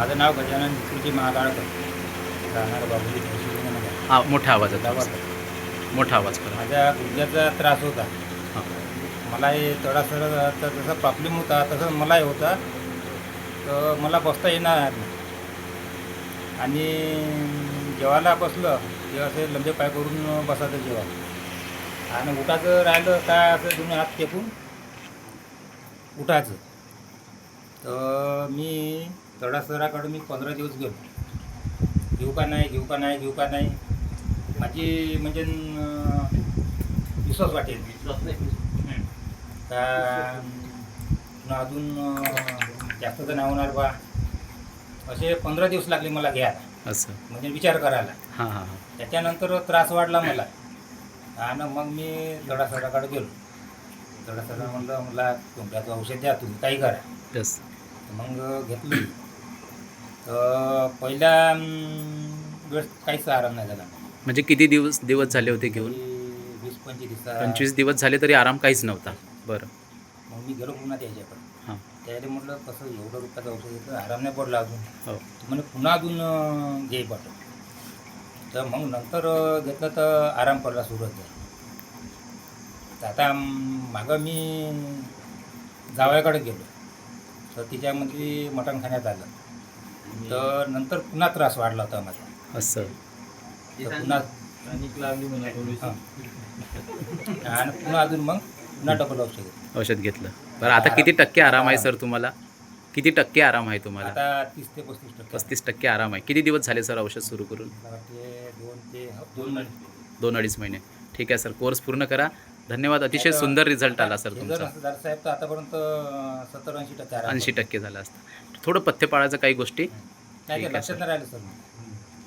माझं नाव गजानन विकृती महाकाळकर राहणार बाबुली तहसील हा मोठ्या आवाजात. गावात. मोठा आवाज करा. माझ्या गुडघ्याचा त्रास होता. मला हे तडासड जसा प्रॉब्लेम होता तसंच मलाही होता. तर मला बसता येणार आणि जेवायला बसलं तेव्हा असे लंबे पाय करून बसायचं जेव्हा. आणि उठायचं राहिलं काय असं दोन्ही हात टेकून उठायचं. तर मी तडासराकडे मी पंधरा दिवस गेलो. घेऊ का नाही घेऊ का नाही घेऊ का नाही? माझी म्हणजे विश्वास वाटेल. हं. का न अजून जास्त तर नाही होणार बा. असे पंधरा दिवस लागले मला घ्यायला. असं. म्हणजे विचार करायला. हां हां हां. त्याच्यानंतर त्रास वाढला मला. आणि मग मी दडासडाकडे गेलो. दडासडा म्हणलं मला तुमच्याचं औषध द्या तुम्ही काही करा. मग घेतलं. अं, वेळेस काहीच आराम नाही झाला. म्हणजे किती दिवस दिवस झाले होते घेऊन? वीस पंचवीस दिवसा पंचवीस दिवस झाले तरी आराम काहीच नव्हता. बरं. मग मी गेलो पुन्हा त्याच्याकडे हां. त्याला म्हटलं कसं एवढं रुपयाचं औषध घेतलं? आराम नाही पडला अजून. हो. म्हणे पुन्हा अजून घे पाठव तर मग नंतर घेतलं तर आराम पडला सुरत तर आता मागं मी जावयाकडे गेलो. तर तिच्यामध्ये मटण खाण्यात आलं. तर नंतर पुन्हा त्रास वाढला होता माझा असं. तर पुन्हा. आणि पुन्हा अजून मग पुन्हा डबल औषध. घेतलं. औषध घेतलं. बरं आता किती टक्के आराम आहे सर तुम्हाला? किती टक्के आराम आहे तुम्हाला? आता तीस ते पस्तीस टक्के. पस्तीस टक्के आराम आहे. किती दिवस झाले सर औषध सुरू करून? मला वाटते दोन ते दोन अडीच महिने. ठीक आहे सर कोर्स पूर्ण करा. धन्यवाद. अतिशय सुंदर रिझल्ट आला सर तुमचा. साहेब तर आतापर्यंत सत्तर ऐंशी टक्के आराम ऐंशी टक्के झाला असता. थोडं पथ्य पाळायचं काही गोष्टी ठीक आहे, सर.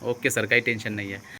Okay sir. काही टेन्शन नाही आहे